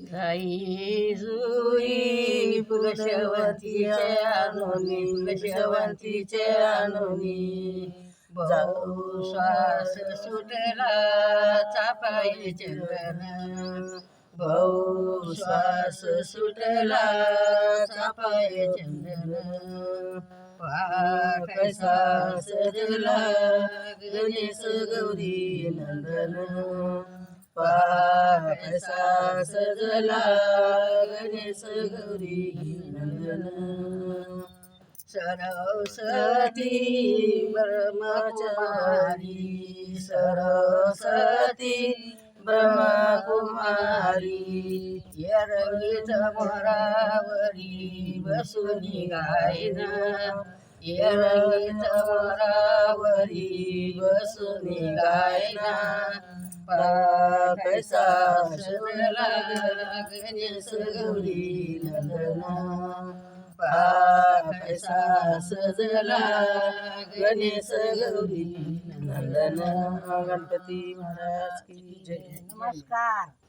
गाई जुई पुरुषवंतीचे अनुनी पुरुषवंतीचे अनुनी श्वास सुटला चापाई चंदन भाऊ श्वास सुटला चापाई चंदन कैसा सजला गणेश गौरी नंदन. कैसा सजला गणेश गौरी नंदन. सरस्वती ब्रह्मचारी सरस्वती ब्रह्मकुमारी यरंगीत मोरावरी बसुनी गायना. यरंगीत मोरावरी बसुनी गायना. कैसा सजला गणेश गौरी नंदना कैसा सजला गणेश गौरी नंदन गणपती महाराज की जय. नमस्कार.